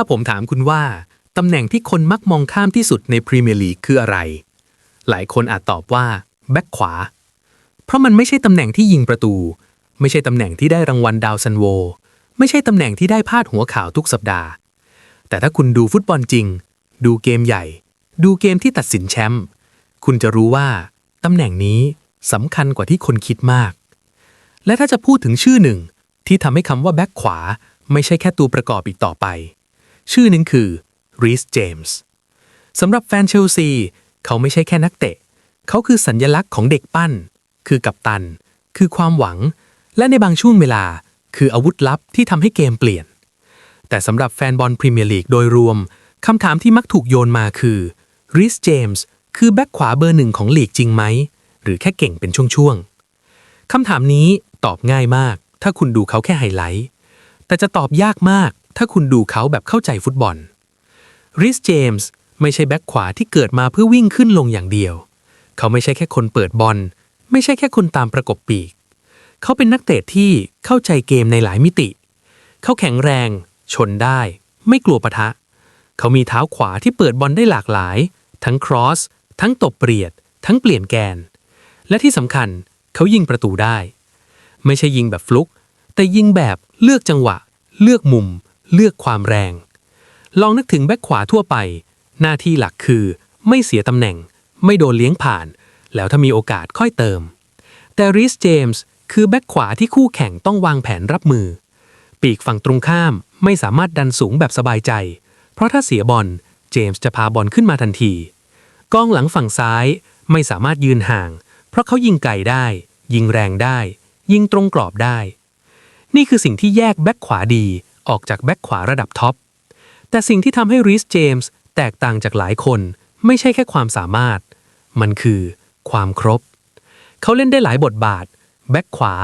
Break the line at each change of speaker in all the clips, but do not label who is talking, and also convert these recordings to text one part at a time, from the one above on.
ถ้าผมถามคุณว่า ตำแหน่งที่คนมักมองข้ามที่สุดในพรีเมียร์ลีกคืออะไร หลายคนอาจตอบว่าแบ็คขวา เพราะมันไม่ใช่ตำแหน่งที่ยิงประตู ไม่ใช่ตำแหน่งที่ได้รางวัลดาวซันโว ไม่ใช่ตำแหน่งที่ได้พาดหัวข่าวทุกสัปดาห์ แต่ถ้าคุณดูฟุตบอลจริง ดูเกมใหญ่ ดูเกมที่ตัดสินแชมป์ คุณจะรู้ว่าตำแหน่งนี้สำคัญกว่าที่คนคิดมาก และถ้าจะพูดถึงชื่อหนึ่งที่ทำให้คำว่าแบ็คขวาไม่ใช่แค่ตัวประกอบอีกต่อไป ชื่อนึงคือรีสเจมส์สำหรับแฟนเชลซี เขาไม่ใช่แค่นักเตะ เขาคือสัญญลักษณ์ของเด็กปั้น คือกัปตัน คือความหวัง และในบางช่วงเวลา คืออาวุธลับที่ทำให้เกมเปลี่ยน แต่สำหรับแฟนบอลพรีเมียร์ลีกโดยรวมคำถามที่มักถูกโยนมาคือริสเจมส์คือแบ็คขวาเบอร์หนึ่งของลีกจริงไหม หรือแค่เก่งเป็นช่วงๆคำถามนี้ตอบง่ายมาก ถ้าคุณดูเขาแค่ไฮไลท์ แต่จะตอบยากมากถ้าคุณดูเขาแบบเข้าใจฟุตบอล ริสเจมส์ไม่ใช่แบ็คขวาที่เกิดมาเพื่อวิ่งขึ้นลงอย่างเดียว เขาไม่ใช่แค่คนเปิดบอล ไม่ใช่แค่คนตามประกบปีก เขาเป็นนักเตะที่เข้าใจเกมในหลายมิติ เขาแข็งแรง ชนได้ ไม่กลัวปะทะ เขามีเท้าขวาที่เปิดบอลได้หลากหลาย ทั้งครอส ทั้งตบเปรียด ทั้งเปลี่ยนแกน และที่สำคัญ เขายิงประตูได้ ไม่ใช่ยิงแบบฟลุก แต่ยิงแบบเลือกจังหวะ เลือกมุม เลือกความแรง ลองนึกถึงแบ็คขวาทั่วไป หน้าที่หลักคือ ไม่เสียตำแหน่ง ไม่โดนเลี้ยงผ่าน แล้วถ้ามีโอกาสค่อยเติม แต่ริสเจมส์คือแบ็คขวาที่คู่แข่งต้องวางแผนรับมือ ปีกฝั่งตรงข้ามไม่สามารถดันสูงแบบสบายใจ เพราะถ้าเสียบอลเจมส์จะพาบอลขึ้นมาทันที กองหลังฝั่งซ้ายไม่สามารถยืนห่าง เพราะเขายิงไกลได้ ยิงแรงได้ ยิงตรงกรอบได้ นี่คือสิ่งที่แยกแบ็คขวาดี ออกจากแบ็คขวาระดับท็อป แต่สิ่งที่ทำให้ริสเจมส์แตกต่างจากหลายคนไม่ใช่แค่ความสามารถ มันคือความครบ เขาเล่นได้หลายบทบาท แบ็คขวา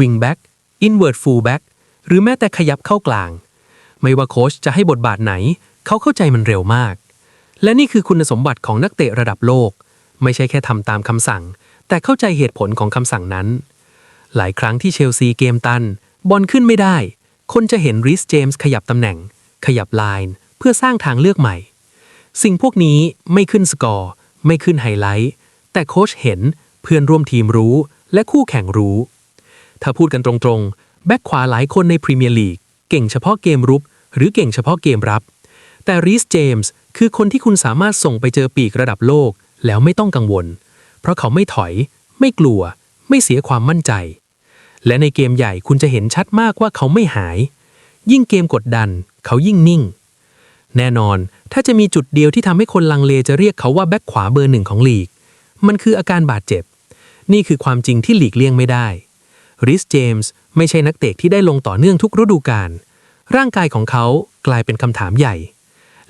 วิงแบ็คอินเวิร์ดฟูลแบ็คหรือแม้แต่ขยับเข้ากลาง ไม่ว่าโค้ชจะให้บทบาทไหน เขาเข้าใจมันเร็วมาก และนี่คือคุณสมบัติของนักเตะระดับโลก ไม่ใช่แค่ทำตามคำสั่ง แต่เข้าใจเหตุผลของคำสั่งนั้น หลายครั้งที่เชลซีเกมตัน บอลขึ้นไม่ได้ คนจะเห็นริสเจมส์ขยับตำแหน่ง ขยับไลน์เพื่อสร้างทางเลือกใหม่ สิ่งพวกนี้ไม่ขึ้นสกอร์ ไม่ขึ้นไฮไลท์ แต่โค้ชเห็นเพื่อนร่วมทีมรู้และคู่แข่งรู้ ถ้าพูดกันตรงๆ แบ็คขวาหลายคนในพรีเมียร์ลีกเก่งเฉพาะเกมรุกหรือเก่งเฉพาะเกมรับ แต่รีสเจมส์คือคนที่คุณสามารถส่งไปเจอปีกระดับโลกแล้วไม่ต้องกังวล เพราะเขาไม่ถอย ไม่กลัว ไม่เสียความมั่นใจ และในเกมใหญ่คุณจะเห็นชัดมากว่าเขาไม่หาย ยิ่งเกมกดดัน เขายิ่งนิ่ง แน่นอนถ้าจะมีจุดเดียวที่ทำให้คนลังเลจะเรียกเขาว่าแบ็คขวาเบอร์หนึ่งของลีก มันคืออาการบาดเจ็บ นี่คือความจริงที่หลีกเลี่ยงไม่ได้ริสเจมส์ไม่ใช่นักเตะที่ได้ลงต่อเนื่องทุกฤดูกาลร่างกายของเขากลายเป็นคำถามใหญ่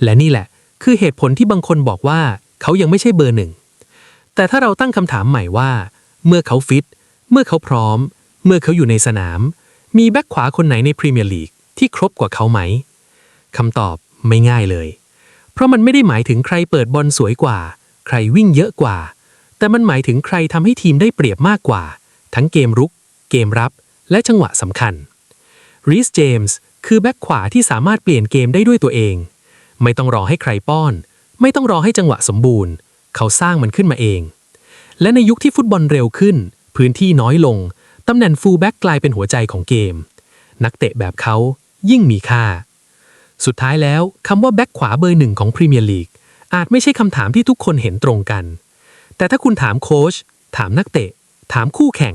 และนี่แหละ คือเหตุผลที่บางคนบอกว่าเขายังไม่ใช่เบอร์หนึ่งแต่ถ้าเราตั้งคำถามใหม่ว่า เมื่อเขาฟิต เมื่อเขาพร้อม เมื่อเขาอยู่ในสนาม มีแบ็คขวาคนไหนในพรีเมียร์ลีกที่ครบกว่าเขาไหมคำตอบไม่ง่ายเลย เพราะมันไม่ได้หมายถึงใครเปิดบอลสวยกว่า ใครวิ่งเยอะกว่า แต่มันหมายถึงใครทำให้ทีมได้เปรียบมากกว่า ทั้งเกมรุก เกมรับ และจังหวะสำคัญรีสเจมส์คือแบ็คขวาที่สามารถเปลี่ยนเกมได้ด้วยตัวเอง ไม่ต้องรอให้ใครป้อน ไม่ต้องรอให้จังหวะสมบูรณ์ เขาสร้างมันขึ้นมาเอง และในยุคที่ฟุตบอลเร็วขึ้น พื้นที่น้อยลง ตำแหน่งฟูลแบ็กกลายเป็นหัวใจของเกม นักเตะแบบเขายิ่งมีค่า สุดท้ายแล้วคำว่าแบ็กขวาเบอร์หนึ่งของพรีเมียร์ลีกอาจไม่ใช่คำถามที่ทุกคนเห็นตรงกัน แต่ถ้าคุณถามโค้ชถามนักเตะ ถามคู่แข่ง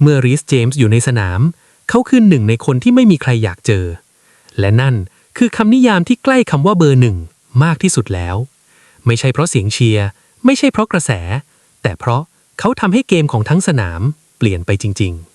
เมื่อรีสเจมส์อยู่ในสนาม เขาคือหนึ่งในคนที่ไม่มีใครอยากเจอ และนั่นคือคำนิยามที่ใกล้คำว่าเบอร์หนึ่งมากที่สุดแล้ว ไม่ใช่เพราะเสียงเชียร์ ไม่ใช่เพราะกระแส แต่เพราะเขาทำให้เกมของทั้งสนาม เปลี่ยนไปจริง ๆ